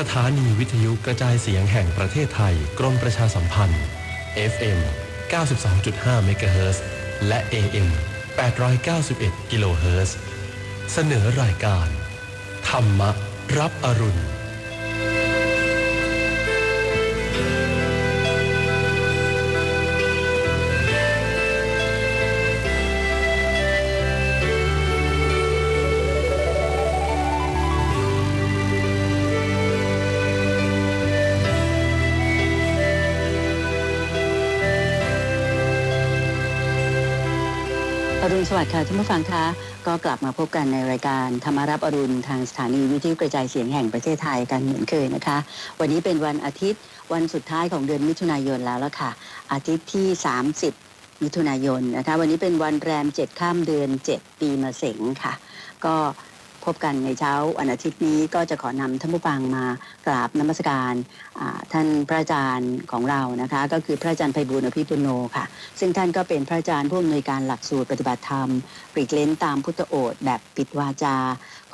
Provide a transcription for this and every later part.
สถานีวิทยุกระจายเสียงแห่งประเทศไทย กรมประชาสัมพันธ์ FM 92.5 MHz และ AM 891กิโลเฮิรตซ์เสนอรายการ ธรรมรับอรุณ สวัสดิ์ค่ะท่านผู้ฟังคะก็กลับมาพบกันในรายการธรรมารับอรุณทางสถานีวิทยุกระจายเสียงแห่งประเทศไทยกันเหมือนเคยนะคะ วันนี้เป็นวันอาทิตย์วันสุดท้ายของเดือนมิถุนายนแล้วละค่ะ อาทิตย์ที่ 30 มิถุนายนนะคะ วันนี้เป็นวันแรมเจ็ดข้ามเดือน 7 ปีมะเสงค่ะ ก็ พบกันในเช้าวันอาทิตย์นี้ก็จะขอนำท่านผู้ฟังมากราบนมัสการท่านพระอาจารย์ของเรานะคะ ก็คือพระอาจารย์ไพบูลอภิปุโนค่ะ ซึ่งท่านก็เป็นพระอาจารย์ผู้อำนวยการหลักสูตรปฏิบัติธรรมปลีกเล้นตามพุทธโอษฐ์แบบปิดวาจา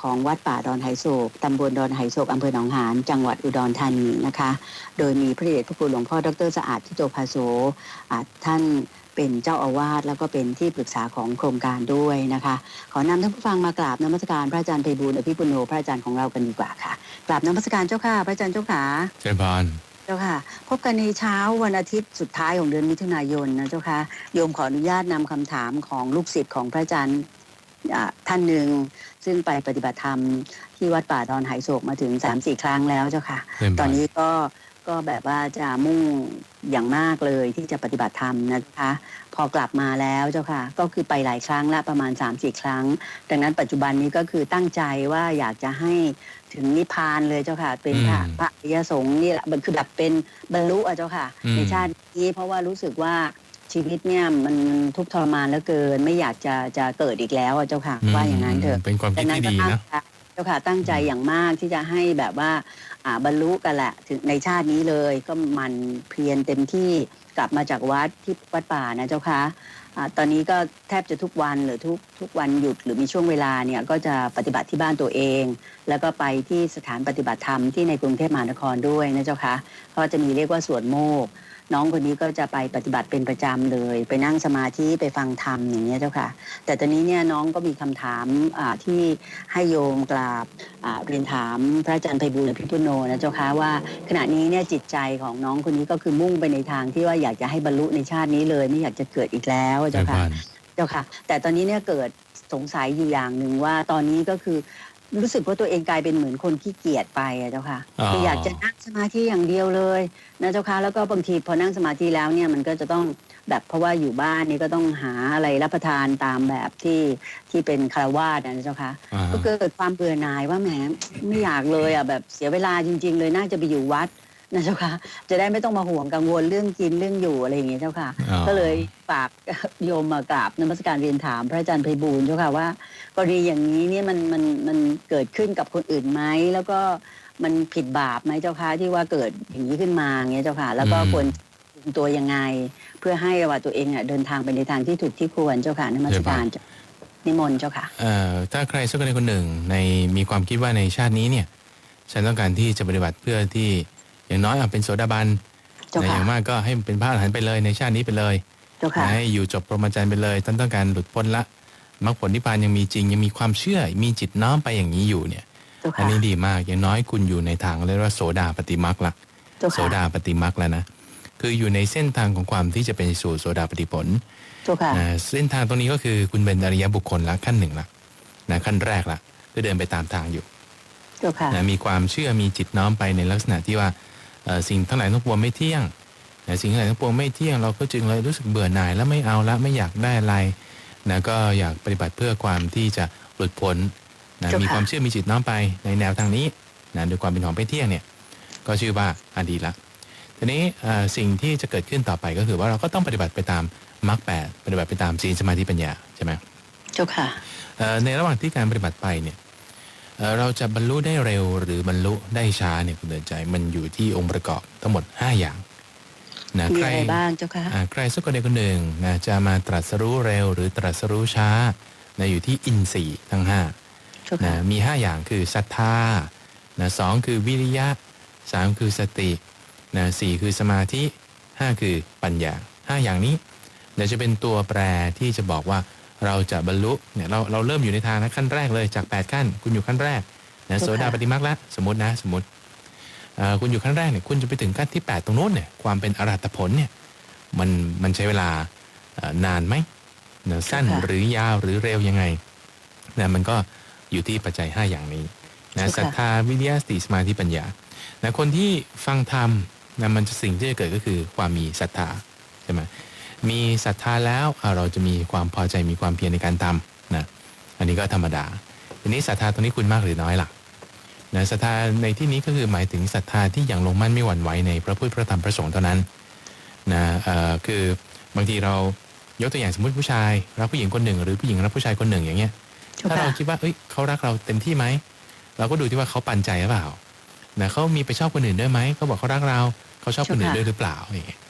ของวัดป่าดอนไหโศก ตำบลดอนไหโศก อำเภอหนองหาน จังหวัดอุดรธานีนะคะ โดยมีพระเดชพระคุณหลวงพ่อดรสะอาดทิโตภาโสอ่ท่าน เป็นเจ้าอาวาสแล้วก็เป็นที่ปรึกษาของโครงการด้วยนะคะ ขอนำท่านผู้ฟังมากราบนมัสการพระอาจารย์ไพบูลย์อภิปุโนพระอาจารย์ของเรากันดีกว่าค่ะกราบนมัสการเจ้าค่ะ พระอาจารย์เจ้าค่ะเจริญพรเจ้าค่ะ พบกันในเช้าวันอาทิตย์สุดท้ายของเดือนมิถุนายนนะเจ้าค่ะโยมขออนุญาตนำคำถามของลูกศิษย์ของพระอาจารย์อ่าท่านหนึ่งซึ่งไปปฏิบัติธรรมที่วัดป่าดอนไหโศกมาถึง3าสี่ครั้งแล้วเจ้าค่ะเจริญพรตอนนี้ก็ ก็แบบว่าจะมุ่งอย่างมากเลยที่จะปฏิบัติธรรมนะคะ พอกลับมาแล้วเจ้าค่ะ ก็คือไปหลายครั้งละประมาณ3าสี่ครั้ง ดังนั้นปัจจุบันนี้ก็คือตั้งใจว่าอยากจะให้ถึงนิพพานเลยเจ้าค่ะ เป็นพระอืมพระอริยสงฆ์นี่แหละมันคือแบบเป็นบรรลุอะเจ้าค่ะอืมในชาตินี้เพราะว่ารู้สึกว่าชีวิตเนี่ยมันทุกข์ทรมานเหลือเกิน ไม่อยากจะจะเกิดอีกแล้วอะเจ้าค่ะว่าอย่างนั้นเถอะเป็นความคิดที่ดีตั้งนะใจเจ้าค่ะตั้งใจอย่างมากที่จะให้แบบว่าอ่า บรรลุกันแหละถึงในชาตินี้เลยก็มันเพียรเต็มที่กลับมาจากวัดที่วัดป่านะเจ้าค่ะอ่าตอนนี้ก็แทบจะทุกวันหรือทุกทุกวันหยุดหรือมีช่วงเวลาเนี่ยก็จะปฏิบัติที่บ้านตัวเอง แล้วก็ไปที่สถานปฏิบัติธรรมที่ในกรุงเทพมหานครด้วยนะเจ้าค่ะก็จะมีเรียกว่าสวนโมก น้องคนนี้ก็จะไปปฏิบัติเป็นประจำเลย ไปนั่งสมาธิไปฟังธรรมอย่างเงี้ยเจ้าค่ะ แต่ตอนนี้เนี่ยน้องก็มีคำถามอ่าที่ให้โยมกราบอ่าเรียนถามพระอาจารย์ไพบูลย์อภิปุโนนะเจ้าค่ะว่า ขณะนี้เนี่ยจิตใจของน้องคนนี้ก็คือมุ่งไปในทางที่ว่าอยากจะให้บรรลุในชาตินี้เลย ไม่อยากจะเกิดอีกแล้วเจริเจ้าญพค่ะรเจ้าค่ะ แต่ตอนนี้เนี่ยเกิดสงสัยอยู่อย่างหนึ่งว่าตอนนี้ก็คือ รู้สึกว่าตัวเองกลายเป็นเหมือนคนขี้เกียจไปอะเจ้าค่ะอ๋อคืออยากจะนั่งสมาธิอย่างเดียวเลยนะเจ้าค่ะแล้วก็บางทีพอนั่งสมาธิแล้วเนี่ยมันก็จะต้องแบบเพราะว่าอยู่บ้านนี่ก็ต้องหาอะไรรับประทานตามแบบที่ที่เป็นคารวาสนะเจ้าค่ะอ่าก็เกิดความเบื่อหน่ายว่าแหมไม่อยากเลยอะแบบเสียเวลาจริง ๆ เลยน่าจะไปอยู่วัด นะเจ้าค่ะจะได้ไม่ต้องมาห่วงกังวลเรื่องกินเรื่องอยู่อะไรอย่างเงี้ยเจ้าค่ะ อ๋อ ก็เลยฝากโยมมากราบนมัสการเรียนถามพระอาจารย์ไพบูลย์เจ้าค่ะว่ากรณีอย่างนี้เนี่ยมันมันมันเกิดขึ้นกับคนอื่นไหมแล้วก็มันผิดบาปไหมเจ้าค่ะที่ว่าเกิดอย่างนี้ขึ้นมาอย่างเงี้ยเจ้าค่ะ แล้วก็อืม ควรคุมตัวยังไง เพื่อให้ว่าตัวเองอะเดินทางไปในทางที่ถูกที่ควรเจ้าค่ะนมัสการเจ้านิมนต์เจ้าค่ะ เอ่อถ้าใครสักคนใดคนหนึ่งในมีความคิดว่าในชาตินี้เนี่ยฉันต้องการที่จะปฏิบัติเพื่อที่ อย่างน้อยเอาเป็นโสดาบันเจ้าแต่อค่ะย่างมากก็ให้เป็นพระอรหันต์ไปเลยในชาตินี้ไปเลยเจ้าค่ะให้อยู่จบพรหมจรรย์ไปเลยท่านต้องการหลุดพ้นละมรรคผลนิพพานยังมีจริงยังมีความเชื่อมีจิตน้อมไปอย่างนี้อยู่เนี่ยเจ้าอันค่ะนี้ดีมากอย่างน้อยคุณอยู่ในทางเรียกว่าโสดาปฏิมรรคละเจ้าโสค่ะดาปฏิมรรคแล้วนะคืออยู่ในเส้นทางของความที่จะเป็นสู่โสดาปฏิผลเจ้าค่ะนะเส้นทางตรงนี้ก็คือคุณเป็นอริยบุคคลละขั้นหนึ่งละนะขั้นแรกละคือเดินไปตามทางอยู่เจ้าค่ะนะมีความเชื่อมีจิตน้อมไปในลักษณะที่ว่าเอ่อ สิ่งทั้งหลายทั้งปวงไม่เที่ยงนะสิ่งทั้งหลายทั้งปวงไม่เที่ยงเราก็จึงเลยรู้สึกเบื่อหน่ายแล้วไม่เอาละไม่อยากได้อะไรนะก็อยากปฏิบัติเพื่อความที่จะหลุดพ้นนะเจ้าค่ะมีความเชื่อมีจิตน้อมไปในแนวทางนี้นะโดยความเป็นของไม่เที่ยงเนี่ยก็ชื่อว่าอันดีละทีนี้เอ่อสิ่งที่จะเกิดขึ้นต่อไปก็คือว่าเราก็ต้องปฏิบัติไปตามมรรคแปดปฏิบัติไปตามศีลสมาธิปัญญาใช่ไหมเจ้าค่ะเอ่อในระหว่างที่การปฏิบัติไปเนี่ย เอ่อเราจะบรรลุได้เร็วหรือบรรลุได้ช้าเนี่ยคุณเดินใจมันอยู่ที่องค์ประกอบทั้งหมด 5 อย่างนะมีใครอะไรบ้างเจ้าค่ะอ่าใครสักคนใดคนหนึ่งนะจะมาตรัสรู้เร็วหรือตรัสรู้ช้านะอยู่ที่อินทรีย์ทั้ง5เจ้านะค่ะมี 5 อย่างคือศรัทธานะสองคือวิริยะสามคือสตินะสี่คือสมาธิห้าคือปัญญาห้าอย่างนี้เดี๋ยวจะเป็นตัวแปรที่จะบอกว่า เราจะบรรลุเนี่ยเราเราเริ่มอยู่ในทางนะขั้นแรกเลยจาก 8 ขั้น คุณอยู่ขั้นแรกนะโสดาปฏิมาคแล้วสมมตินะสมมติเอ่อคุณอยู่ขั้นแรกเนี่ยคุณจะไปถึงขั้นที่ 8 ตรงโน้นเนี่ยความเป็นอรหัตผลเนี่ยมันมันใช้เวลาเอ่อนานไหมนะสั้นค่ะหรือยาวหรือเร็วยังไงนะมันก็อยู่ที่ปัจจัย 5 อย่างนี้นะค่ะศรัทธาวิริยะสติสมาธิปัญญานะคนที่ฟังธรรมนะมันจะสิ่งที่จะเกิดก็คือความมีศรัทธาใช่ไหม มีศรัทธาแล้วอะเราจะมีความพอใจมีความเพียรในการทำนะอันนี้ก็ธรรมดาทีนี้ศรัทธาตรงนี้คุณมากหรือน้อยล่ะนะศรัทธาในที่นี้ก็คือหมายถึงศรัทธาที่อย่างลงมั่นไม่หวั่นไหวในพระพุทธพระธรรมพระสงฆ์เท่านั้นนะเอ่อคือบางทีเรายกตัวอย่างสมมติผู้ชายรักผู้หญิงคนหนึ่ง หรือผู้หญิงรักผู้ชายคนหนึ่งอย่างเงี้ยเจ้าถ้าค่ะเราคิดว่าเอ้ยเขารักเราเต็มที่ไหมเราก็ดูที่ว่าเขาปันใจหรือเปล่านะเขามีไปชอบคนอื่นด้วยไหมเขาบอกเขารักเราเขาชอบคนอื่นด้วยหรือเปล่าอย่างเงี้ยอ่า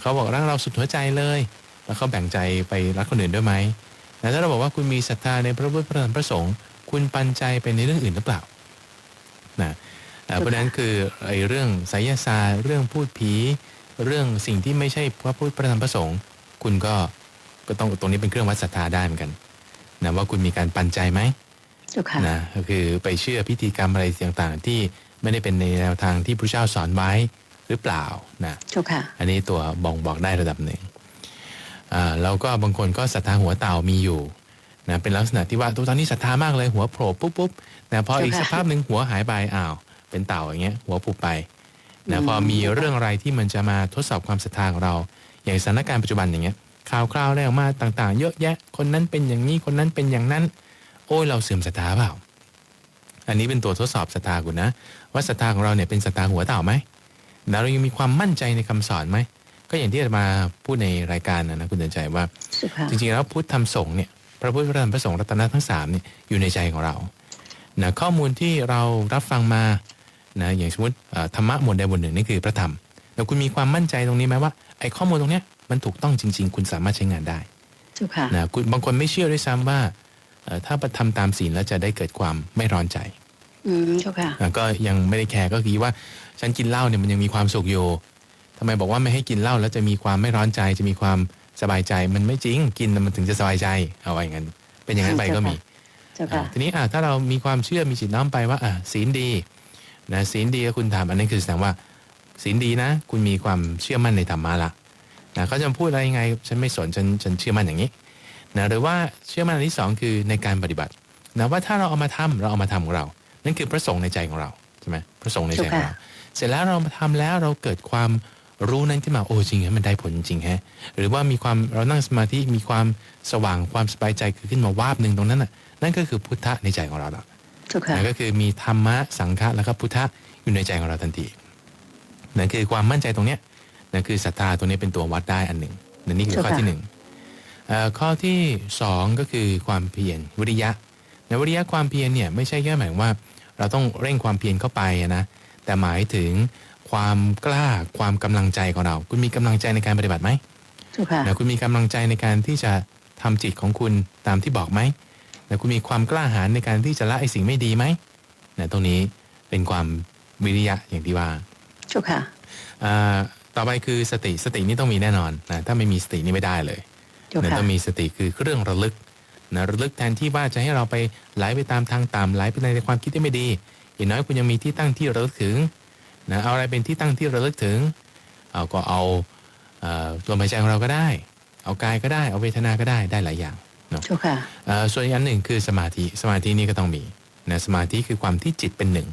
เขาบอกรักเราสุดหัวใจเลย แล้วเขาแบ่งใจไปรักคนอื่นด้วยไหมแต่ถ้าเราบอกว่าคุณมีศรัทธาในพระพุทธพระธรรมพระสงฆ์คุณปันใจไปในเรื่องอื่นหรือเปล่านะอ่าเพราะฉะนั้นคือไอ้เรื่องไสยศาสตร์เรื่องพูดผี เรื่องสิ่งที่ไม่ใช่พระพุทธพระธรรมพระสงฆ์คุณก็ก็ต้องตรงนี้เป็นเครื่องวัดศรัทธาได้เหมือนกันนะว่าคุณมีการปันใจไหมเจ้าค่ะนะก็คือไปเชื่อพิธีกรรมอะไรต่างๆ ที่ไม่ได้เป็นในแนวทางที่พระเจ้าสอนไว้ หรือเปล่านะเจ้าค่ะอันนี้ตัวบ่งบอกได้ระดับหนึ่งอ่าแล้วก็บางคนก็ศรัทธาหัวเต่ามีอยู่นะเป็นลักษณะที่ว่าตัวตอนนี้ศรัทธามากเลยหัวโผล่ปุ๊บปุ๊บนะพออีกเจ้าสัค่ะกภาพหนึ่งหัวหายไปอ้าวเป็นเต่าอย่างเงี้ยหัวผุบไปนะอืมพอมีเรื่องอะไรที่มันจะมาทดสอบความศรัทธาของเรา อย่างสถานการณ์ปัจจุบันอย่างเงี้ยข่าวคราวอะไรออกมาต่าง ๆ เยอะแยะ คนนั้นเป็นอย่างนี้คนนั้นเป็นอย่างนั้น โอ้ยเราเสื่อมศรัทธาเปล่า อันนี้เป็นตัวทดสอบศรัทธาคุณนะว่าศรัทธาของเราเนี่ยเป็นศรัทธาหัวเต่าไหม แล้วเรายังมีความมั่นใจในคำสอนไหม ก็อย่างที่อาตมาพูดในรายการนะนะคุณเดินใจว่าเจ้าค่ะจริงๆแล้วพุทธธรรมสงฆ์เนี่ยพระพุทธพระธรรมพระสงฆ์รัตนะทั้งสามเนี่ยอยู่ในใจของเรานะข้อมูลที่เรารับฟังมานะอย่างสมมติเอ่อธรรมะหมวดใดหมวดหนึ่งนี่คือพระธรรมแล้วคุณมีความมั่นใจตรงนี้ไหมว่าไอ้ข้อมูลตรงเนี้ยมันถูกต้องจริง ๆ คุณสามารถใช้งานได้เจ้าค่ะนะคุณบางคนไม่เชื่อด้วยซ้ำว่าเอ่อถ้าทำตามศีลแล้วจะได้เกิดความไม่ร้อนใจ อืมเจ้าค่ะอะก็ยังไม่ได้แคร์ก็คือว่า ฉันกินเหล้าเนี่ยมันยังมีความสุขอยู่ทำไมบอกว่าไม่ให้กินเหล้าแล้วจะมีความไม่ร้อนใจจะมีความสบายใจมันไม่จริงกินแล้วมันถึงจะสบายใจเอาไว้อย่างนั้น เป็นอย่างนั้นไปก็มีเจ้าอะค่ะทีนี้อะถ้าเรามีความเชื่อมีจิตน้อมไปว่าอะศีลดีนะศีลดีแล้วคุณทำอันนั้นคือแสดงว่าศีลดีนะ คุณมีความเชื่อมั่นในธรรมะละนะเขาจะพูดอะไรยังไง ฉันไม่สนฉันฉันเชื่อมั่นอย่างนี้นะหรือว่าเชื่อมั่นอันที่สองคือในการปฏิบัตินะว่าถ้าเราเอามาทำเราเอามาทำของเรา นั่นคือพระสงฆ์ในใจของเราใช่ไหมพระสงฆ์ในใจของเรา เสร็จแล้วเรามาทำแล้วเราเกิดความรู้นั้นขึ้นมาโอ้จริงฮะมันได้ผลจริงฮะหรือว่ามีความเรานั่งสมาธิมีความสว่างความสบายใจคือขึ้นมาวาบหนึ่งตรงนั้นน่ะนั่นก็คือพุทธะในใจของเราละเจ้าค่ะนั่นก็คือมีธรรมะสังฆะแล้วก็พุทธะอยู่ในใจของเราทันทีนั่นคือความมั่นใจตรงเนี้ยนั่นคือศรัทธาตรงนี้เป็นตัววัดได้อันหนึ่งนั่นนี่คือข้อที่หนึ่งเอ่อข้อที่สองก็คือความเพียรวิริยะในวิริยะความเพียรเนี่ยไม่ใช่แค่หมายว่า เราต้องเร่งความเพียรเข้าไปอะนะ แต่หมายถึงความกล้าความกำลังใจของเรา คุณมีกำลังใจในการปฏิบัติไหมเจ้าค่ะนะคุณมีกำลังใจในการที่จะทำจิตของคุณตามที่บอกไหมนะคุณมีความกล้าหาญในการที่จะละไอ้สิ่งไม่ดีไหมนะตรงนี้เป็นความวิริยะอย่างที่ว่าเจ้าค่ะอ่าต่อไปคือสติสตินี่ต้องมีแน่นอนนะถ้าไม่มีสตินี่ไม่ได้เลยเจ้านะค่ะต้องมีสติคือเครื่องระลึกนะระลึกแทนที่ว่าจะให้เราไปไหลไปตามทางต่ำไหลไปในความคิดที่ไม่ดี อย่างน้อยคุณยังมีที่ตั้งที่ระลึกถึงนะเอาอะไรเป็นที่ตั้งที่ระลึกถึงเอาก็เอาเอ่อลมหายใจของเราก็ได้ เอากายก็ได้ เอาเวทนาก็ได้ได้หลายอย่างเนาะเจ้าค่ะเอ่อส่วนอีกอันหนึ่งคือสมาธิสมาธินี่ก็ต้องมีนะสมาธิคือความที่จิตเป็นหนึ่ง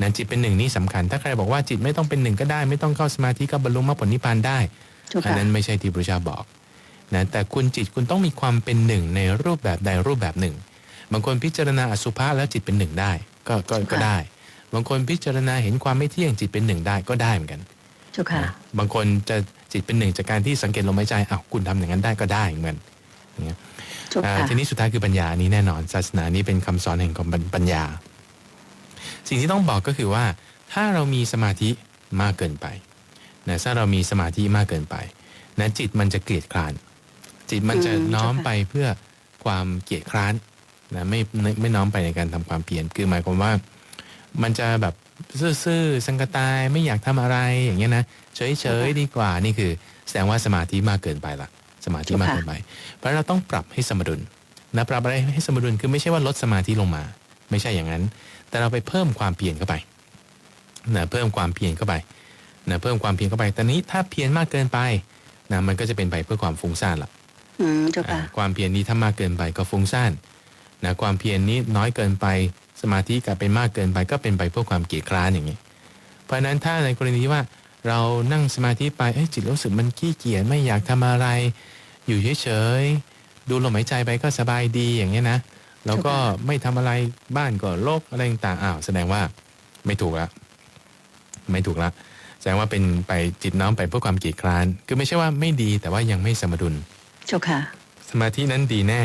นะจิตเป็นหนึ่งนี่สำคัญ ถ้าใครบอกว่าจิตไม่ต้องเป็นหนึ่งก็ได้ ไม่ต้องเข้าสมาธิก็บรรลุมรรคผลนิพพานได้เจ้าอันค่ะนั้นไม่ใช่ที่พระเจ้าบอกนะแต่คุณจิตคุณต้องมีความเป็นหนึ่งในรูปแบบใดรูปแบบหนึ่ง บางคนพิจารณาอสุภะแล้วจิตเป็นหนึ่งได้ ก็ก็ก็ได้ บางคนพิจารณาเห็นความไม่เที่ยงจิตเป็นหนึ่งได้ก็ได้เหมือนกันเจ้าค่ะนะบางคนจะจิตเป็นหนึ่งจากการที่สังเกตลมหายใจอ้าวคุณทำอย่างนั้นได้ก็ได้เหมือนอย่างเงี้ยเจ้าอ่าค่ะทีนี้สุดท้ายคือปัญญาอันนี้แน่นอน ศาสนานี้เป็นคำสอนแห่งความปัญญา สิ่งที่ต้องบอกก็คือว่า ถ้าเรามีสมาธิมากเกินไปนะถ้าเรามีสมาธิมากเกินไปนะจิตมันจะเกลียดคร้าน จิตมันจะอืมน้อมเจ้าค่ะไปเพื่อความเกลียดคร้าน นะไม่ไม่ไม่น้อมไปในการทำความเพียรคือหมายความว่า มันจะแบบซื่อๆสังกตายไม่อยากทำอะไรอย่างเงี้ยนะเฉยๆดีกว่านี่คือ แสดงว่าสมาธิมากเกินไปละสมาธิมากเกินไป เพราะเราต้องปรับให้สมดุลนะปรับอะไรให้สมดุลคือไม่ใช่ว่าลดสมาธิลงมา ไม่ใช่อย่างนั้น แต่เราไปเพิ่มความเพียรเข้าไปนะเพิ่มความเพียรเข้าไปนะเพิ่มความเพียรเข้าไปแต่นี้ถ้าเพียรมากเกินไปนะมันก็จะเป็นไปเพื่อความฟุ้งซ่านละอืมเจ้าค่ะอ่าความเพียรนี้ถ้ามากเกินไปก็ฟุ้งซ่าน นะความเพียรนี้น้อยเกินไปสมาธิกลายเป็นมากเกินไปก็เป็นไปเพื่อความเกียจคร้านอย่างนี้ เพราะฉะนั้นถ้าในกรณีที่ว่าเรานั่งสมาธิไปเอ้ยจิตรู้สึกมันขี้เกียจไม่อยากทำอะไร อยู่เฉยๆดูลมหายใจไปก็สบายดีอย่างเงี้ยนะแล้วก็ไม่ทำอะไรบ้านก็โลกอะไรต่างๆอ้าวแสดงว่าไม่ถูกละไม่ถูกละแสดงว่าเป็นไปจิตน้อมไปเพื่อความเกียจคร้าน คือไม่ใช่ว่าไม่ดีแต่ว่ายังไม่สมดุลเจ้าค่ะ สมาธินั้นดีแน่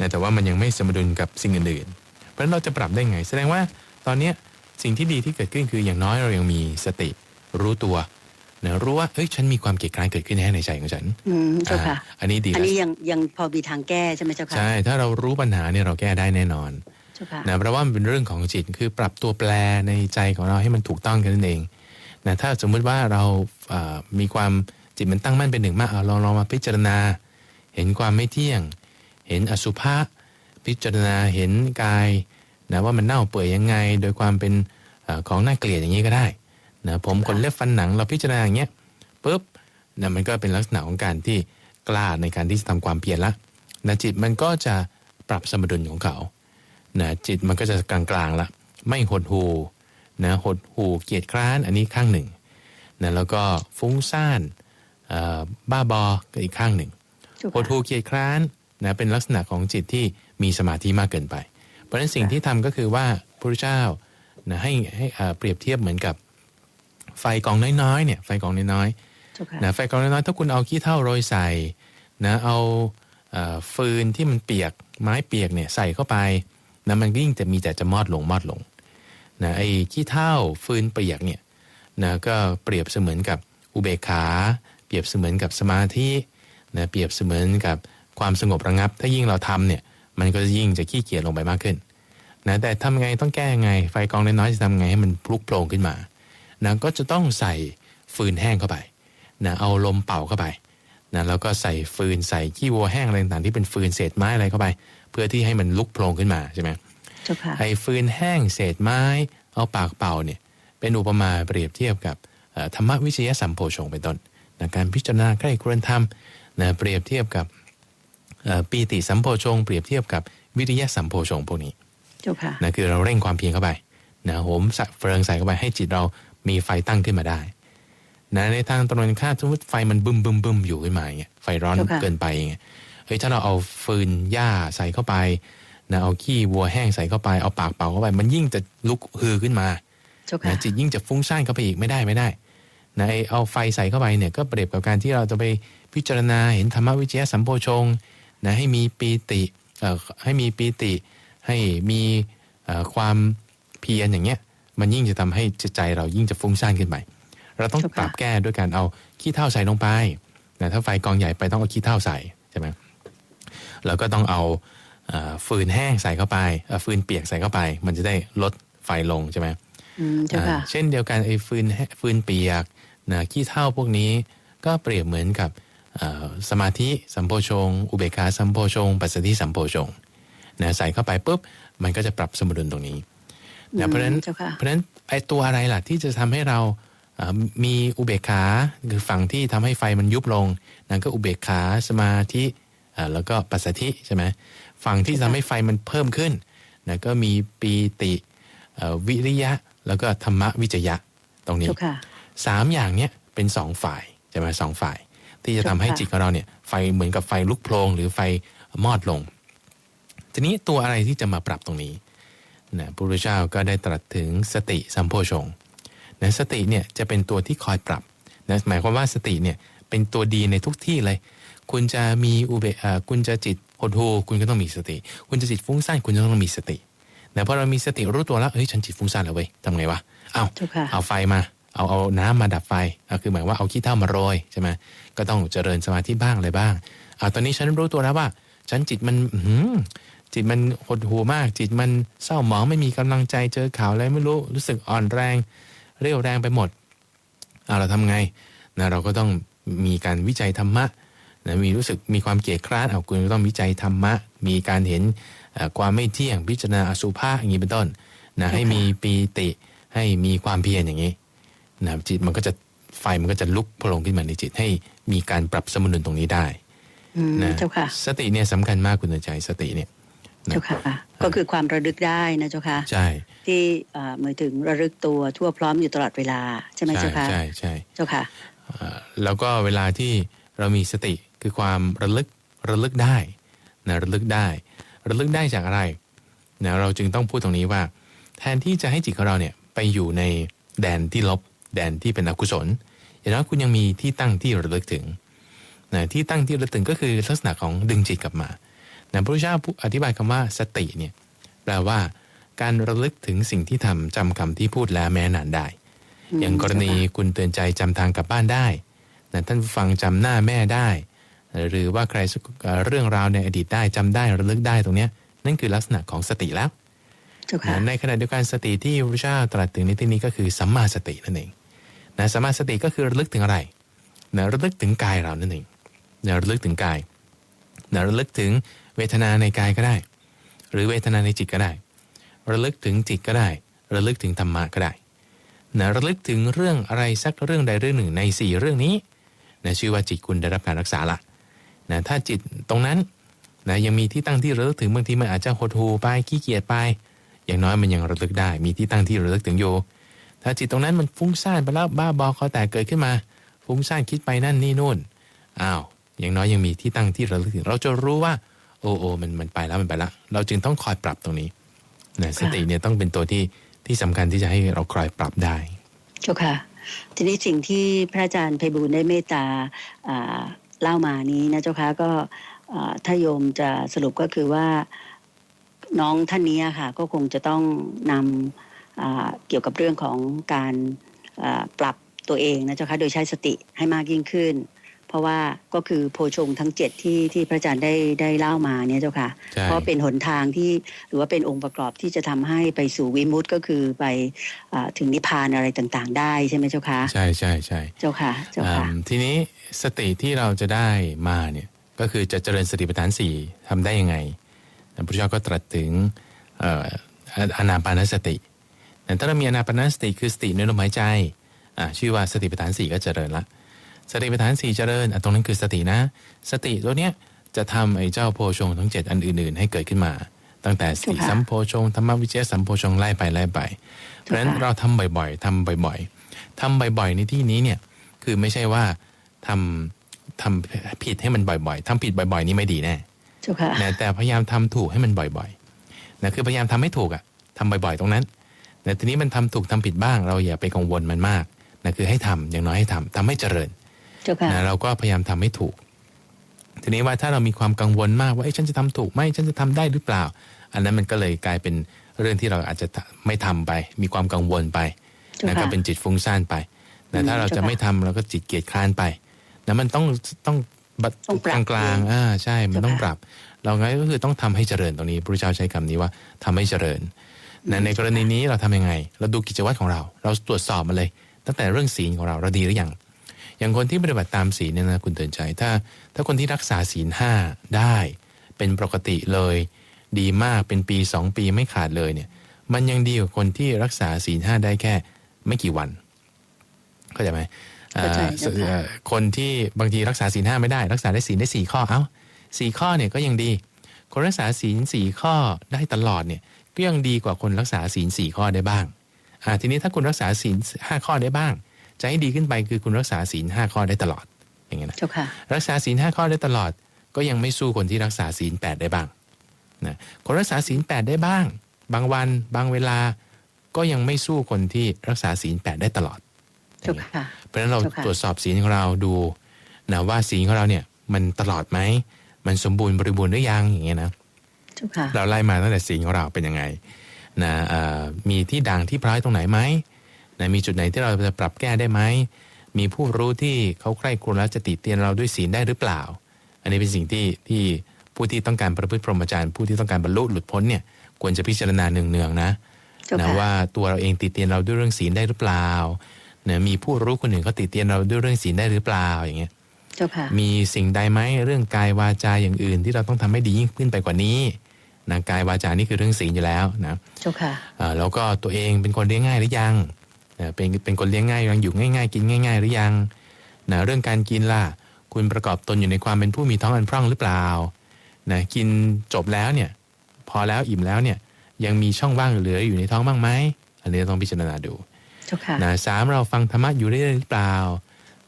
นะแต่ว่ามันยังไม่สมดุลกับสิ่งอื่นๆ เพราะฉะนั้นเราจะปรับได้ไง แสดงว่าตอนเนี้ยสิ่งที่ดีที่เกิดขึ้นคืออย่างน้อยเรายังมีสติรู้ตัวนะรู้ว่าเอ้ยฉันมีความเกลียดกร้านเกิดขึ้นแน่ในใจของฉันอืมเจ้าค่ะอ่าอันนี้ดีอันแล้วนี้ยังยังพอมีทางแก้ใช่ไหมเจ้าค่ะใช่ถ้าเรารู้ปัญหาเนี่ยเราแก้ได้แน่นอนเจ้าค่ะนะเพราะว่ามันเป็นเรื่องของจิตคือปรับตัวแปรในใจของเราให้มันถูกต้องกันนั่นเองนะถ้าสมมุติว่าเราอ่ามีความจิตมันตั้งมั่นเป็นหนึ่งมากเอาลองลองมาพิจารณา เห็นความไม่เที่ยง เห็นอสุภะพิจารณาเห็นกายนะว่ามันเน่าเปื่อยยังไง โดยความเป็นเออของน่าเกลียดอย่างนี้ก็ได้นะผมขนเล็บฟันหนังเราพิจารณาอย่างเงี้ยปุ๊บนะมันก็เป็นลักษณะของการที่กล้าในการที่จะทำความเพียรละนะจิตมันก็จะปรับสมดุลของเขานะจิตมันก็จะกลางๆละไม่หดหูนะหดหูเกียจคร้านอันนี้ข้างหนึ่งนะแล้วก็ฟุ้งซ่านเอ่อบ้าบอก็อีกข้างหนึ่งเจ้าโหดหูค่ะเกียจคร้าน นะเป็นลักษณะของจิตที่มีสมาธิมากเกินไป เพราะฉะนั้นสิ่งที่ทำก็คือว่าพระพุทธเจ้านะให้ให้อ่าเปรียบเทียบเหมือนกับไฟกองน้อยๆเนี่ยไฟกองน้อยเจ้าค่ะๆนะไฟกองน้อยๆถ้าคุณเอาขี้เถ้าโรยใส่นะเอาเอ่อฟืนที่มันเปียกไม้เปียกเนี่ยใส่เข้าไปนะมันก็ยิ่งจะมีแต่จะมอดลงมอดลงนะไอ้ขี้เถ้าฟืนเปียกเนี่ยนะก็เปรียบเสมือนกับอุเบกขา เปรียบเสมือนกับสมาธินะเปรียบเสมือนกับ ความสงบระงับ ถ้ายิ่งเราทำเนี่ยมันก็จะยิ่งจะขี้เกียจลงไปมากขึ้นนะแต่ทำไงต้องแก้ไง ไฟกองน้อยๆจะทำไงให้มันพลุกโผล่ขึ้นมานะก็จะต้องใส่ฟืนแห้งเข้าไปนะเอาลมเป่าเข้าไปนะแล้วก็ใส่ฟืนใส่ขี้วัวแห้งอะไรต่างๆที่เป็นฟืนเศษไม้อะไรเข้าไป เพื่อที่ให้มันลุกโผล่ขึ้นมาใช่ไหมเจ้าค่ะไอ้ฟืนแห้งเศษไม้ เอาปากเป่าเนี่ยเป็นอุปมาเปรียบเทียบกับเอ่อธรรมวิจยสัมโพชงเป็นต้นนะการพิจารณาใกล้ควรทำนะเปรียบเทียบกับเอ่อ ปีติสัมโพชงเปรียบเทียบกับวิริยะสัมโพชงพวกนี้เจ้าค่ะนะคือเราเร่งความเพียรเข้าไปนะโหมใส่เฟืองใส่เข้าไปให้จิตเรามีไฟตั้งขึ้นมาได้นะในทางตรงกันข้ามสมมติไฟมันบึมบึมบึมอยู่ขึ้นมาอย่างเงี้ยไฟร้อนเจ้าค่ะเกินไปอย่างเงี้ยเฮ้ยถ้าเราเอาฟืนหญ้าใส่เข้าไปนะเอาขี้วัวแห้งใส่เข้าไปเอาปากเป่าเข้าไป มันยิ่งจะลุกฮือขึ้นมาเจ้าค่ะนะจิตยิ่งจะฟุ้งซ่านเข้าไปอีกไม่ได้ไม่ได้นะไอ้เอาไฟใส่เข้าไปเนี่ยก็เปรียบกับการที่เราจะไปพิจารณาเห็นธรรมวิจยะสัมโพชง นะให้มีปีติเอ่อให้มีปีติให้มีเอ่อความเพียรอย่างเงี้ยมันยิ่งจะทำให้จิตใจเรายิ่งจะฟุ้งซ่านขึ้นไปเราต้องเจ้าค่ะปรับแก้ด้วยการเอาขี้เถ้าใส่ลงไปนะถ้าไฟกองใหญ่ไปต้องเอาขี้เถ้าใส่ใช่ไหมแล้วก็ต้องเอาเอ่อฟืนแห้งใส่เข้าไปเอ่อฟืนเปียกใส่เข้าไป มันจะได้ลดไฟลงใช่ไหมอืมเจ้าค่ะอ่าเช่นเดียวกันไอ้ฟืนแห้ฟืนเปียกนะขี้เถ้าพวกนี้ก็เปรียบเหมือนกับเอ่อ สมาธิสัมโพชง อุเบกขาสัมโพชง ปัสสติสัมโพชงนะใส่เข้าไปปุ๊บมันก็จะปรับสมดุลตรงนี้นะเพราะฉะนั้นเจ้าค่ะเพราะฉะนั้นไอ้ตัวอะไรล่ะที่จะทำให้เราเอ่อมีอุเบกขาคือฝั่งที่ทำให้ไฟมันยุบลงนั่นก็อุเบกขาสมาธิเอ่อแล้วก็ปัสสธิใช่ไหมฝั่งที่ทำให้ไฟมันเพิ่มขึ้นนะก็มีปีติเอ่อวิริยะ แล้วก็ธรรมวิจยะตรงนี้เจ้าค่ะสามอย่างเนี้ยเป็นสองฝ่ายใช่ไหมสองฝ่าย ที่จะทำให้เจ้าค่ะจิตของเราเนี่ยไฟเหมือนกับไฟลุกโพลงหรือไฟมอดลง ทีนี้ตัวอะไรที่จะมาปรับตรงนี้นะพระพุทธเจ้าก็ได้ตรัสถึงสติสัมโพชงนะสติเนี่ยจะเป็นตัวที่คอยปรับนะหมายความว่าสติเนี่ยเป็นตัวดีในทุกที่เลย คุณจะมีอุเบกอ่าคุณจะจิตหดหูคุณก็ต้องมีสติ คุณจะจิตฟุ้งซ่านคุณก็ต้องมีสตินะพอเรามีสติรู้ตัวแล้วเฮ้ยฉันจิตฟุ้งซ่านแล้วเว้ยทำไงวะอ้าวเจ้าค่ะเอาไฟมา เอาเอาน้ำมาดับไฟคือหมายว่าเอาขี้เถ้ามาโรยใช่ไหมก็ต้องเจริญสมาธิบ้างอะไรบ้างอ่าตอนนี้ฉันรู้ตัวแล้วว่า ฉันจิตมันอืจิตมันหดหูมาก จิตมันเศร้าหมองไม่มีกำลังใจเจอข่าวอะไรไม่รู้รู้สึกอ่อนแรง เรี่ยวแรงไปหมดเอาเราทำไงนะเราก็ต้องมีการวิจัยธรรมะนะมีรู้สึกมีความเกลียดคร้านเอาคุณก็ต้องวิจัยธรรมะ มีการเห็นความไม่เที่ยงพิจารณาอสุภะอย่างนี้เป็นต้นนะให้มีปีติให้มีความเพียรอย่างนี้ นะจิตมันก็จะไฟมันก็จะลุกโผล่ขึ้นมาในจิตให้มีการปรับสมดุลตรงนี้ได้อืมนะเจ้าค่ะสติเนี่ยสำคัญมากคุณเตือนใจสติเนี่ยนะเจ้าค่ะก็คือความระลึกได้นะเจ้าค่ะใช่ที่เอ่อหมายถึงระลึกตัวทั่วพร้อมอยู่ตลอดเวลาใช่ไหมใช่เจ้าค่ะใช่ใช่เจ้าค่ะเอ่อแล้วก็เวลาที่เรามีสติคือความระลึกระลึกได้นะระลึกได้ ระลึกได้จากอะไรนะเราจึงต้องพูดตรงนี้ว่า แทนที่จะให้จิตของเราเนี่ยไปอยู่ในแดนที่ลบ แดนที่เป็นอกุศลอย่างน้อยคุณยังมีที่ตั้งที่ระลึกถึงนะที่ตั้งที่ระลึกถึงก็คือลักษณะของดึงจิตกลับมานะพระพุทธเจ้าอธิบายคำว่าสติเนี่ยแปลว่าการระลึกถึงสิ่งที่ทำจำคำที่พูดแล้วแม้นานได้อืมอย่างกรณีเจ้าค่ะคุณเตือนใจจำทางกลับบ้านได้นะท่านผู้ฟังจำหน้าแม่ได้ หรือว่าใครสักเอ่อเรื่องราวในอดีตได้จำได้ระลึกได้ตรงเนี้ยนั่นคือลักษณะของสติแล้วเจ้าค่ะนะในขณะเดียวกันสติที่พระพุทธเจ้าตรัสถึงในที่นี้ก็คือสัมมาสตินั่นเอง นะสมาสติก็คือระลึกถึงอะไรนะระลึกถึงกายเรานั่นเองนะระลึกถึงกายนะระลึกถึงเวทนาในกายก็ได้ หรือเวทนาในจิตก็ได้ ระลึกถึงจิตก็ได้ ระลึกถึงธรรมะก็ได้นะระลึกถึงเรื่องอะไรสักเรื่องใดเรื่องหนึ่งในสี่เรื่องนี้นะชื่อว่าจิตคุณได้รับการรักษาละนะถ้าจิตตรงนั้นนะยังมีที่ตั้งที่ระลึกถึงบางทีมันอาจจะหดหูไปขี้เกียจไป อย่างน้อยมันยังระลึกได้ มีที่ตั้งที่ระลึกถึงอยู่ ถ้าจิตตรงนั้นมันฟุ้งซ่านไปแล้วบ้าบอคอแตกเกิดขึ้นมา ฟุ้งซ่านคิดไปนั่นนี่นู่นอ้าวอย่างน้อยยังมีที่ตั้งที่ระลึกถึงเราจะรู้ว่า โอ้โอ้มันมันไปแล้วมันไปแล้วเราจึงต้องคอยปรับตรงนี้นะสติเนี่ยต้องเป็นตัวที่ที่สำคัญที่จะให้เราคอยปรับได้เจ้าค่ะ ทีนี้สิ่งที่พระอาจารย์ไพบูลย์ได้เมตตาอ่าเล่ามานี้นะเจ้าค่ะก็อ่าถ้าโยมจะสรุปก็คือว่าน้องท่านนี้ค่ะ ก็คงจะต้องนำอ่า เกี่ยวกับเรื่องของการอ่าปรับตัวเองนะเจ้าค่ะโดยใช้สติให้มากยิ่งขึ้น เพราะว่าก็คือโพชงทั้งเจ็ดที่ที่พระอาจารย์ได้ได้เล่ามาเนี่ยเจ้าค่ะใช่เพราะเป็นหนทางที่หรือว่าเป็นองค์ประกอบที่จะทำให้ไปสู่วิมุตติก็คือไปอ่าถึงนิพพานอะไรต่างๆ ได้ใช่ไหมเจ้าคะใช่ใช่ใช่เจ้าค่ะเจ้าค่ะอืมทีนี้สติที่เราจะได้มาเนี่ยก็คือจะเจริญสติปัฏฐานสี่ทำได้ยังไงพระพุทธเจ้าก็ตรัสถึงเอ่ออานาปานสติแต่ ถ้าเรามีอานาปานสติคือสติในลมหายใจอ่าชื่อว่าสติปัฏฐานสี่ก็เจริญละ สติปัฏฐานสี่เจริญอะตรงนั้นคือสตินะ สติตัวเนี้ยจะทำไอ้เจ้าโพชงทั้งเจ็ดอันอื่น ๆ ให้เกิดขึ้นมา ตั้งแต่สติเจ้าค่ะสัมโพชงธรรมวิเจยสัมโพชงไล่ไปไล่ไป เพราะฉะนั้นเจ้าค่ะเราทำบ่อยๆทำบ่อยๆทำบ่อยๆ ในที่นี้เนี่ยคือไม่ใช่ว่าทำทำผิดให้มันบ่อย ๆทำผิดบ่อย ๆ นี่ไม่ดีแน่เจ้าค่ะนะแต่พยายามทำถูกให้มันบ่อยๆนะคือพยายามทำให้ถูกอะทำบ่อยๆ ตรงนั้น แต่ทีนี้มันทำถูกทำผิดบ้าง เราอย่าไปกังวลมันมากนะคือให้ทำอย่างน้อยให้ทำทำให้เจริญเจ้าค่ะนะเราก็พยายามทำให้ถูก ทีนี้ว่าถ้าเรามีความกังวลมากว่าเอ้ฉันจะทำถูกไหมฉันจะทำได้หรือเปล่า อันนั้นมันก็เลยกลายเป็นเรื่องที่เราอาจจะไม่ทำไป มีความกังวลไปเจ้านะค่ะก็เป็นจิตฟุ้งซ่านไปแต่อืมถ้าเราเจ้าจะค่ะไม่ทำเราก็จิตเกียจคร้านไปนะมันต้องต้องบัดต้องปรับกลางๆอ่าใช่มันเจ้าค่ะต้องปรับ เราไงก็คือต้องทำให้เจริญตรงนี้พระพุทธเจ้าใช้คำนี้ว่าทำให้เจริญ นะในกรณีนี้เราทำยังไง เราดูกิจวัตรของเรา เราตรวจสอบมาเลย ตั้งแต่เรื่องศีลของเราเราดีหรือยังอย่างคนที่ปฏิบัติตามศีลเนี่ยนะคุณเตือนใจ ถ้า ถ้าคนที่รักษาศีลห้าได้ เป็นปกติเลย ดีมากเป็นปีสองปีไม่ขาดเลยเนี่ยมันยังดีกว่าคนที่รักษาศีลห้าได้แค่ไม่กี่วันเข้าใจไหมเข้าใจอ่าเจ้าค่ะเอ่อคนที่บางทีรักษาศีลห้าไม่ได้ รักษาได้ศีลได้สี่ข้อเอ้าสี่ข้อเนี่ยก็ยังดี คนรักษาศีลสี่ข้อได้ตลอดเนี่ย ก็ยังดีกว่าคนรักษาศีลสี่ข้อได้บ้างอ่าทีนี้ถ้าคุณรักษาศีลห้าข้อได้บ้างจะให้ดีขึ้นไปคือคุณรักษาศีลห้าข้อได้ตลอด อย่างเงี้ยนะเจ้าค่ะรักษาศีลห้าข้อได้ตลอด ก็ยังไม่สู้คนที่รักษาศีลแปดได้บ้างนะคนรักษาศีลแปดได้บ้าง บางวันบางเวลาก็ยังไม่สู้คนที่รักษาศีลแปดได้ตลอดเจ้าค่ะเพราะฉะนั้นเราเจ้าค่ะตรวจสอบศีลของเราดูนะว่าศีลของเราเนี่ยมันตลอดไหม มันสมบูรณ์บริบูรณ์หรือยังอย่างเงี้ยนะ เจ้าค่ะเราไล่มาตั้งแต่ศีลของเราเป็นยังไงนะเอ่อมีที่ด่างที่พร้ายตรงไหนไหมนะมีจุดไหนที่เราจะปรับแก้ได้ไหมมีผู้รู้ที่เขาใคร่ครวญแล้วจะติเตียนเราด้วยศีลได้หรือเปล่า อันนี้เป็นสิ่งที่ที่ผู้ที่ต้องการประพฤติพรหมจรรย์ผู้ที่ต้องการบรรลุหลุดพ้นเนี่ยควรจะพิจารณาเนืองๆนะเจ้านะค่ะว่าตัวเราเองติเตียนเราด้วยเรื่องศีลได้หรือเปล่านะมีผู้รู้คนหนึ่งเขาติเตียนเราด้วยเรื่องศีลได้หรือเปล่าอย่างเงี้ยเจ้าค่ะมีสิ่งใดไหมเรื่องกายวาจาอย่างอื่น ที่เราต้องทำให้ดียิ่งขึ้นไปกว่านี้ นะกายวาจานี่คือเรื่องศีลอยู่แล้วนะเจ้าค่ะอ่าแล้วก็ตัวเองเป็นคนเลี้ยงง่ายหรือยังนะเป็นเป็นคนเลี้ยงง่ายยังอยู่ง่ายๆ กินง่าย ๆ หรือยังนะเรื่องการกินล่ะคุณประกอบตนอยู่ในความเป็นผู้มีท้องอันพร่องหรือเปล่านะกินจบแล้วเนี่ยพอแล้วอิ่มแล้วเนี่ยยังมีช่องว่างเหลืออยู่ในท้องบ้างไหมอันนี้ต้องพิจารณาดูเจ้าค่ะนะสามเราฟังธรรมะอยู่เรื่อยๆหรือเปล่า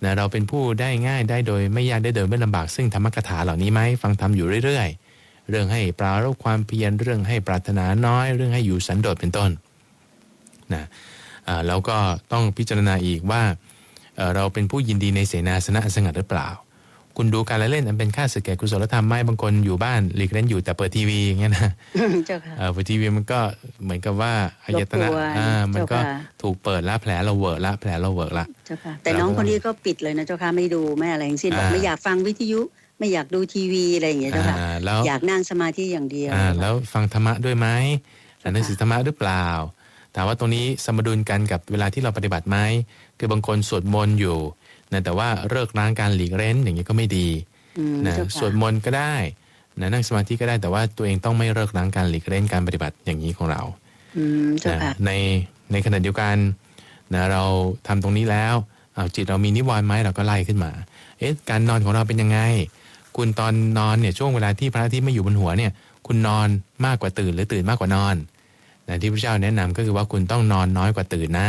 นะเราเป็นผู้ได้ง่ายได้โดยไม่ยากได้โดยไม่ลำบากซึ่งธรรมกถาเหล่านี้ไหมฟังธรรมอยู่เรื่อยๆ เรื่องให้ปรารบความเพียรเรื่องให้ปรารถนาน้อย เรื่องให้อยู่สันโดษเป็นต้นนะอ่าแล้วก็ต้องพิจารณาอีกว่าเอ่อเราเป็นผู้ยินดีในเสนาสนะอันสงัดหรือเปล่า คุณดูการละเล่นอันเป็นค่าศึกแก่กุศลธรรมไหมบางคนอยู่บ้านหลีกเล่นอยู่แต่เปิดทีวีอย่างเงี้ยนะเจ้าค่ะเออพอทีวีมันก็เหมือนกับว่าอายตนะรบกวนอ่ามันก็เจ้าค่ะถูกเปิดละแผลเราเวอะละแผลเราเวอะละเจ้าค่ะแต่น้องคนนี้ก็ปิดเลยนะเจ้าค่ะไม่ดูไม่อะไรทั้งสิ้นบอกอ่าไม่อยากฟังวิทยุ ไม่อยากดูทีวีอะไรอย่างเงี้ยเจ้าค่ะอ่าแล้ว อยากนั่งสมาธิอย่างเดียวอ่าแล้วฟังธรรมะด้วยไหมอ่านหนังสือธรรมะหรือเปล่าถามว่าตรงนี้สมดุลกันกับเวลาที่เราปฏิบัติไหมคือบางคนสวดมนต์อยู่นะแต่ว่าเลิกร้างการหลีกเล่นอย่างนี้ก็ไม่ดีอืมนะเจ้าสวดค่ะมนต์ก็ได้นะนั่งสมาธิก็ได้แต่ว่าตัวเองต้องไม่เลิกร้างการหลีกเล่นการปฏิบัติอย่างนี้ของเรา อืมเจ้านะค่ะในในขณะเดียวกันนะเราทำตรงนี้แล้วเอาจิตเรามีนิวรณ์ไหมเราก็ไล่ขึ้นมา เอ๊ะการนอนของเราเป็นยังไง คุณตอนนอนเนี่ยช่วงเวลาที่พระอาทิตย์ไม่อยู่บนหัวเนี่ยคุณนอนมากกว่าตื่นหรือตื่นมากกว่านอนนะที่พระเจ้าแนะนำก็คือว่าคุณต้องนอนน้อยกว่าตื่นนะ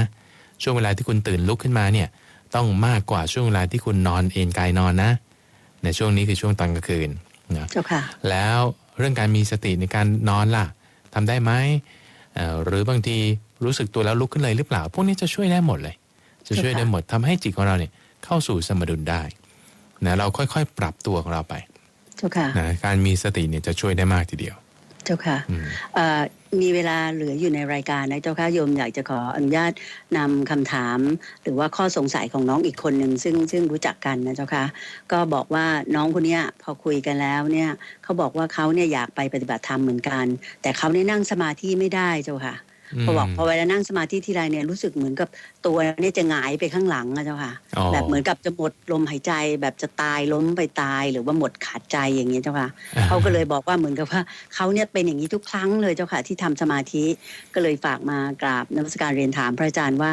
ช่วงเวลาที่คุณตื่นลุกขึ้นมาเนี่ยต้องมากกว่าช่วงเวลาที่คุณนอนเอนกายนอนนะในช่วงนี้คือช่วงตอนกลางคืนนะเจ้าค่ะแล้วเรื่องการมีสติในการนอนล่ะทำได้ไหมเอ่อหรือบางทีรู้สึกตัวแล้วลุกขึ้นเลยหรือเปล่า พวกนี้จะช่วยได้หมดเลย จะช่วยได้หมดทำให้จิตของเราเนี่ยเข้าสู่สมดุลได้ นะเราค่อยๆ ปรับตัวของเราไปเจ้าค่ะนะการมีสติเนี่ยจะช่วยได้มากทีเดียว เจ้าค่ะอืมเอ่อมีเวลาเหลืออยู่ในรายการนะเจ้าค่ะโยมอยากจะขออนุญาตนำคำถาม หรือว่าข้อสงสัยของน้องอีกคนหนึ่งซึ่งซึ่งรู้จักกันนะเจ้าค่ะก็บอกว่าน้องคนเนี้ยพอคุยกันแล้วเนี่ยเขาบอกว่าเขาเนี่ยอยากไปปฏิบัติธรรมเหมือนกัน แต่เขาเนี่ยนั่งสมาธิไม่ได้เจ้าค่ะ พอบอกพอเวลานั่งสมาธิทีไรเนี่ยรู้สึกเหมือนกับตัวเนี่ยจะหงายไปข้างหลังอะเจ้าค่ะอ๋อแบบเหมือนกับจะหมดลมหายใจแบบจะตายล้มไปตายหรือว่าหมดขาดใจอย่างเงี้ยเจ้าค่ะอ่าเขาก็เลยบอกว่าเหมือนกับว่าเขาเนี่ยเป็นอย่างนี้ทุกครั้งเลยเจ้าค่ะที่ทำสมาธิก็เลยฝากมากราบนมัสการเรียนถามพระอาจารย์ว่า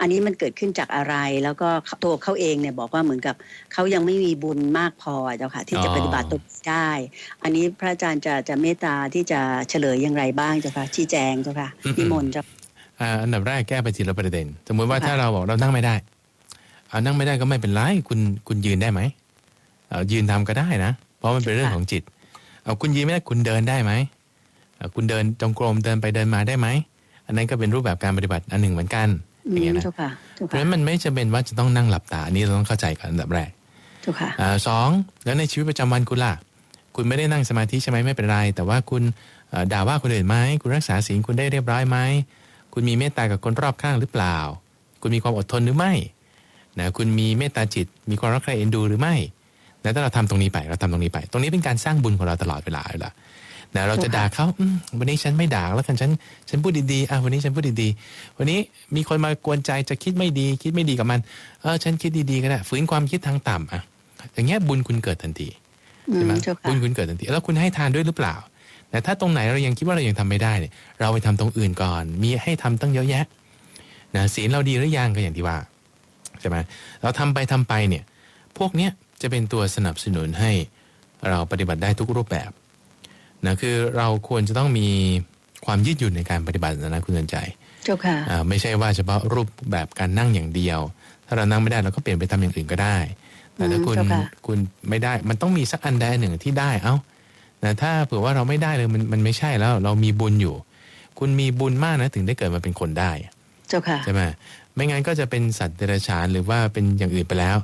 อันนี้มันเกิดขึ้นจากอะไร แล้วก็ตัวเขาเองเนี่ยบอกว่าเหมือนกับเขายังไม่มีบุญมากพอเจ้าค่ะ ที่จะอ๋อปฏิบัติตรงนี้ได้ อันนี้พระอาจารย์จะจะเมตตาที่จะเฉลยอย่างไรบ้างเจ้าค่ะชี้แจงเจ้าค่ะนิมนต์เจ้าอ่าอันดับแรกแก้ไปทีละประเด็น สมมติว่าค่ะถ้าเราบอกเรานั่งไม่ได้เอานั่งไม่ได้ก็ไม่เป็นไรคุณคุณยืนได้ไหมเอายืนทำก็ได้นะ เพราะมันเป็นเรื่องของจิต เอาคุณยืนไม่ได้คุณเดินได้ไหมเอาคุณเดินจงกรมเดินไปเดินมาได้ไหมอันนั้นก็เป็นรูปแบบการปฏิบัติอันหนึ่งเหมือนกัน อือย่างมเงี้ยนะเจ้าค่ะเจ้าเพราะค่ะฉะนั้นมันไม่จำเป็นว่าจะต้องนั่งหลับตาอันนี้เราต้องเข้าใจก่อนอันดับแรกเจ้าค่ะอ่าสองแล้วในชีวิตประจำวันคุณล่ะ คุณไม่ได้นั่งสมาธิใช่ไหมไม่เป็นไร แต่ว่าคุณเอ่อด่าว่าคนอื่นไหมคุณรักษาศีลคุณได้เรียบร้อยไหมคุณมีเมตตากับคนรอบข้างหรือเปล่า คุณมีความอดทนหรือไม่นะคุณมีเมตตาจิต มีความรักใคร่เอ็นดูหรือไม่นะถ้าเราทำตรงนี้ไปเราทำตรงนี้ไป ตรงนี้เป็นการสร้างบุญของเราตลอดเวลาอยู่และ นะเราจะด่าเขาอืมวันนี้ฉันไม่ด่าแล้วกันฉันฉันพูดดีๆอะวันนี้ฉันพูดดีๆวันนี้มีคนมากวนใจจะคิดไม่ดี คิดไม่ดีกับมันเออฉันคิดดีๆก็ได้ฝืนความคิดทางต่ำอะอย่างเงี้ยบุญคุณเกิดทันทีอืใช่ไหมมเจ้าค่ะบุญคุณเกิดทันทีแล้วคุณให้ทานด้วยหรือเปล่าแต่ถ้าตรงไหนเรายังคิดว่าเรายังทำไม่ได้เนี่ยเราไปทำตรงอื่นก่อน มีให้ทำตั้งเยอะแยะนะศีลเราดีหรือยังก็อย่างที่ว่าใช่ไหมเราทำไปทำไปเนี่ย พวกเนี้ยจะเป็นตัวสนับสนุนให้เราปฏิบัติได้ทุกรูปแบบ นะคือเราควรจะต้องมีความยืดหยุ่นในการปฏิบัตินะคุณเตือนใจเจ้าค่ะอ่าไม่ใช่ว่าเฉพาะรูปแบบการนั่งอย่างเดียว ถ้าเรานั่งไม่ได้เราก็เปลี่ยนไปทำอย่างอื่นก็ได้ แต่ถ้าอืมคุณเจ้าค่ะคุณไม่ได้มันต้องมีสักอันใดอันหนึ่งที่ได้เอ้าแต่ถ้าเผื่อว่าเราไม่ได้เลยมันมันไม่ใช่แล้วเรามีบุญอยู่ คุณมีบุญมากนะถึงได้เกิดมาเป็นคนได้ เจ้าค่ะใช่ไหมไม่งั้นก็จะเป็นสัตว์เดรัจฉานหรือว่าเป็นอย่างอื่นไปแล้ว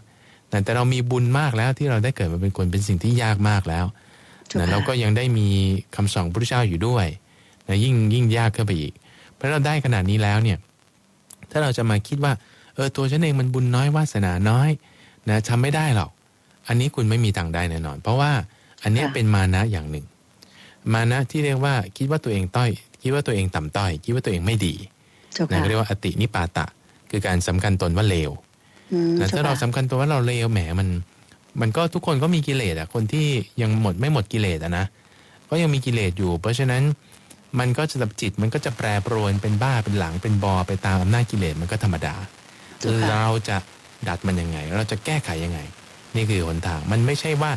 แต่แต่เรามีบุญมากแล้วที่เราได้เกิดมาเป็นคนเป็นสิ่งที่ยากมากแล้วเจ้า นะค่ะเราก็ยังได้มีคำสอนพระพุทธเจ้าอยู่ด้วยนะยิ่งยิ่งยากขึ้นไปอีก เพราะเราได้ขนาดนี้แล้วเนี่ยถ้าเราจะมาคิดว่าเออตัวฉันเองมันบุญน้อยวาสนาน้อยนะทำไม่ได้หรอก อันนี้คุณไม่มีทางได้แน่นอน เพราะว่าอันเนี้ยค่ะเป็นมานะอย่างหนึ่ง มานะที่เรียกว่าคิดว่าตัวเองต้อย คิดว่าตัวเองต่ำต้อย คิดว่าตัวเองไม่ดีเจ้านะค่ะเรียกว่าอตินิปาตะ คือการสำคัญตนว่าเลวอืมนะเจ้าถ้าเราค่ะสำคัญตัวว่าเราเลวแหมมัน มันก็ทุกคนก็มีกิเลสอะคนที่ยังหมดไม่หมดกิเลสอะนะก็ยังมีกิเลสอยู่ เพราะฉะนั้นมันก็จะจิตมันก็จะแปรปรวนเป็นบ้าเป็นหลังเป็นบอไปตามอำนาจกิเลสมันก็ธรรมดาเจ้าค่ะเราจะดัดมันยังไง เราจะแก้ไขยังไง นี่คือหนทางมันไม่ใช่ว่า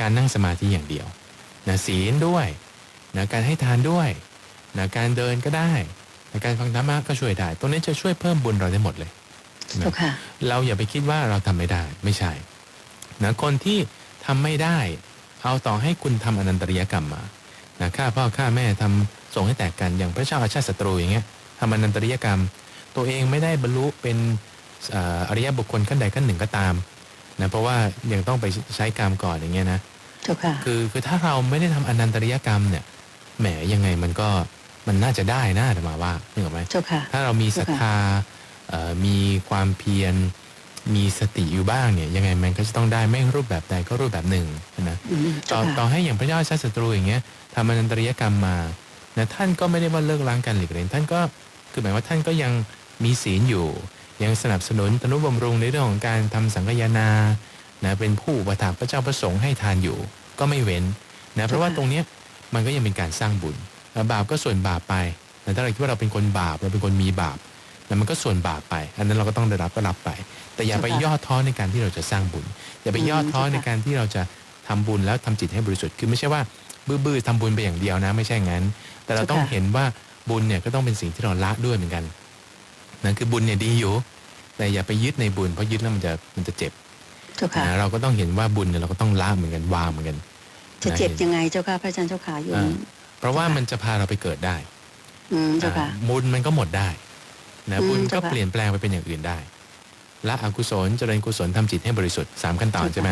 การนั่งสมาธิอย่างเดียวนะศีลด้วยนะการให้ทานด้วยนะการเดินก็ได้นะการฟังธรรมะก็ช่วยได้ตรงนี้จะช่วยเพิ่มบุญเราได้หมดเลยเจ้าค่ะเราอย่าไปคิดว่าเราทำไม่ได้ ไม่ใช่ นะคนที่ทำไม่ได้ เอาต่อให้คุณทำอนันตริยกรรมมานะฆ่าพ่อฆ่าแม่ทำส่งให้แตกกันอย่างพระเจ้าอาชาติศัตรูอย่างเงี้ยทำอนันตริยกรรม ตัวเองไม่ได้บรรลุเป็นเอ่ออริยบุคคลขั้นใดขั้นหนึ่งก็ตามนะเพราะว่ายังต้องไปใช้กรรมก่อนอย่างเงี้ยนะเจ้าค่ะคือคือถ้าเราไม่ได้ทำอนันตริยกรรมเนี่ยแหมยังไงมันก็มันน่าจะได้นะแต่มาว่านึกออกไหมเจ้าค่ะถ้าเรามีศรัทธาเอ่อมีความเพียร มีสติอยู่บ้างเนี่ยยังไงมันก็จะต้องได้ไม่รูปแบบใดก็รูปแบบหนึ่งนะอืมต่เจ้าอต่อค่ะให้อย่างพระเจ้าชาติศัตรูอย่างเงี้ยทำอนันตริยกรรมมานะท่านก็ไม่ได้ว่าเลิกล้างการหลีกเลี่ยงท่านก็คือหมายว่าท่านก็ยังมีศีลอยู่ ยังสนับสนุนตนุบำรุงในเรื่องของการทำสังฆยานานะเป็นผู้อุประถากพระเจ้าประสงค์ให้ทานอยู่ ก็ไม่เว้นนะเพราะว่าตรงเนี้ยมันก็ยังเป็นการสร้างบุญแล้วบาปก็ส่วนบาปไปแต่ถ้าเราคิดว่าเราเป็นคนบาปเราเป็นคนมีบาปแล้วมันก็ส่วนบาปไป อันนั้นเราก็ต้องได้รับก็รับไป แต่อย่าไปเจ้าค่ะย่อท้อในการที่เราจะสร้างบุญ อย่าไปอืมย่อท้อเจ้าค่ะในการที่เราจะทำบุญแล้วทำจิตให้บริสุทธิ์คือไม่ใช่ว่าบื้อๆทำบุญไปอย่างเดียวนะ ไม่ใช่งั้น แต่เราต้องเห็นว่าบุญเนี่ยก็ต้องเป็นสิ่งที่เราละด้วยเหมือนกันนั่นคือบุญเนี่ยดีอยู่ แต่อย่าไปยึดในบุญเพราะยึดแล้วมันจะมันจะเจ็บเจ้าค่ะนะเราก็ต้องเห็นว่าบุญเนี่ยเราก็ต้องละเหมือนกันวางเหมือนกันจะเจ็บนะยังไงเจ้าค่ะพระอาจารย์เจ้าค่ะโยอ่ามเพราะว่ามันจะพาเราไปเกิดได้ อืมเจ้าค่ะอ่าบุญมันก็หมดได้นะอืมบุญก็เจ้าค่ะเปลี่ยนแปลงไปเป็นอย่างอื่นได้ ละอกุศลเจริญกุศลทำจิตให้บริสุทธิ์สามขั้นตอนเจ้าค่ะใช่ไหม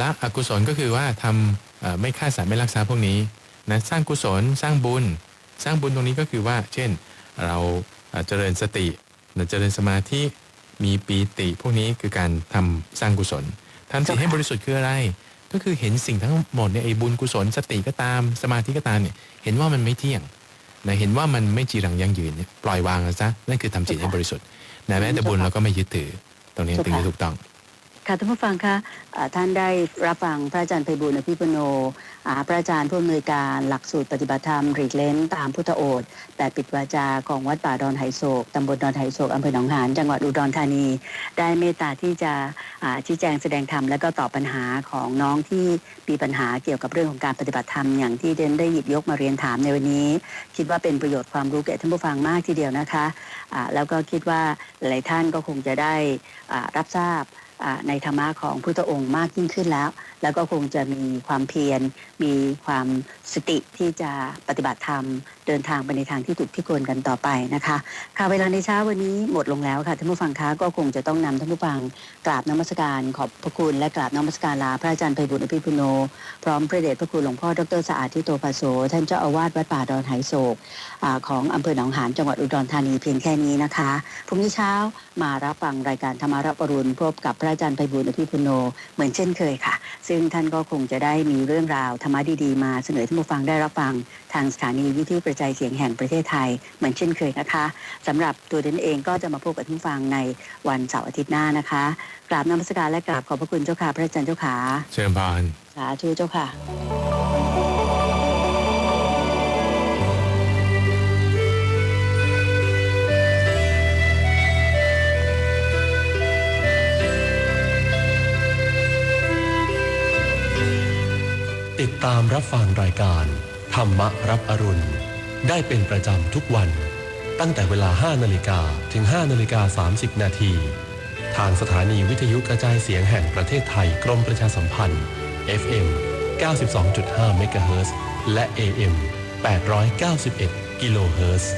ละอกุศลก็คือว่าทำเอ่อไม่ฆ่าสัตว์ไม่ลักทรัพย์พวกนี้นะสร้างกุศลสร้างบุญ สร้างบุญตรงนี้ก็คือว่า เช่น เราเอ่อเจริญสติเจริญสมาธิมีปีติพวกนี้คือการทำสร้างกุศลทำจิตให้บริสุทธิ์คืออะไร ก็คือเห็นสิ่งทั้งหมดเนี่ยไอ้บุญกุศลสติก็ตามสมาธิก็ตามเนี่ยเห็นว่ามันไม่เที่ยงนะเห็นว่ามันไม่จีรังยั่งยืนเนี่ยปล่อยวางซะนั่นคือทำจิตให้บริสุทธิ์นะแม้แต่บุญเราก็ไม่ยึดถือ ตรงนี้ถึงจะถูกต้อง ค่ะท่านผู้ฟังคะท่านได้รับฟังพระอาจารย์ไพบุญอภิปุโนพระอาจารย์ผู้อำนวยการหลักสูตรปฏิบัติธรรมรีเลนตามพุทธโอษฐ์แต่ปิดวาจาของวัดป่าดอนไหโศกตำบลดอนไหโศกอำเภอหนองหานจังหวัดอุดรธานี ได้เมตตาที่จะชี้แจงแสดงธรรมและก็ตอบปัญหาของน้องที่มีปัญหาเกี่ยวกับเรื่องของการปฏิบัติธรรมอย่างที่เดนได้หยิบยกมาเรียนถามในวันนี้ คิดว่าเป็นประโยชน์ความรู้แก่ท่านผู้ฟังมากทีเดียวนะคะอ่าแล้วก็คิดว่าหลายท่านก็คงจะได้รับทราบ ในธรรมะของพุทธองค์มากยิ่งขึ้นแล้วแล้วก็คงจะมีความเพียร มีความสติที่จะปฏิบัติธรรม เดินทางไปในทางที่ถูกที่ควรกันต่อไปนะคะ ค่ะเวลาในเช้าวันนี้หมดลงแล้วค่ะท่านผู้ฟังคะก็คงจะต้องนำท่านผู้ฟังกราบนมัสการขอบพระคุณและกราบนมัสการลาพระอาจารย์ไพบุญอภิปุโน พร้อมพระเดชพระคุณหลวงพ่อดรสะอาดทิโตภาโสท่านเจ้าอาวาสวัดป่าดอนไหโศกอของอำเภอหนองหานจังหวัดอุดรธานีเพียงแค่นี้นะคะพรุ่งนี้เช้ามารับฟังรายการธรรมารับอรุณพบกับพระอาจารย์ไพบุญอภิปุโน เหมือนเช่นเคยค่ะซึ่งท่านก็คงจะได้มีเรื่องราวธรรมะดีๆ มาเสนอท่านผู้ฟังได้รับฟังทางสถานีวิทยุกระจายเสียงแห่งประเทศไทยเหมือนเช่นเคยนะคะสำหรับตัวเดนเองก็จะมาพบกับท่านผู้ฟังในวันเสาร์อาทิตย์หน้านะคะกราบนมัสการและกราบขอบพระคุณเจ้าค่ะพระอาจารย์เจ้าค่ะเชิญพรสาธุเจ้าค่ะ ตามรับฟังรายการ ธรรมรับอรุณ ได้เป็นประจำทุกวัน ตั้งแต่เวลา 5นาฬิกาถึง 5นาฬิกา30 นาที ทางสถานีวิทยุกระจายเสียงแห่งประเทศไทยกรมประชาสัมพันธ์ FM 92.5เมกะเฮิรตซ์และ AM 891 กิโลเฮิรตซ์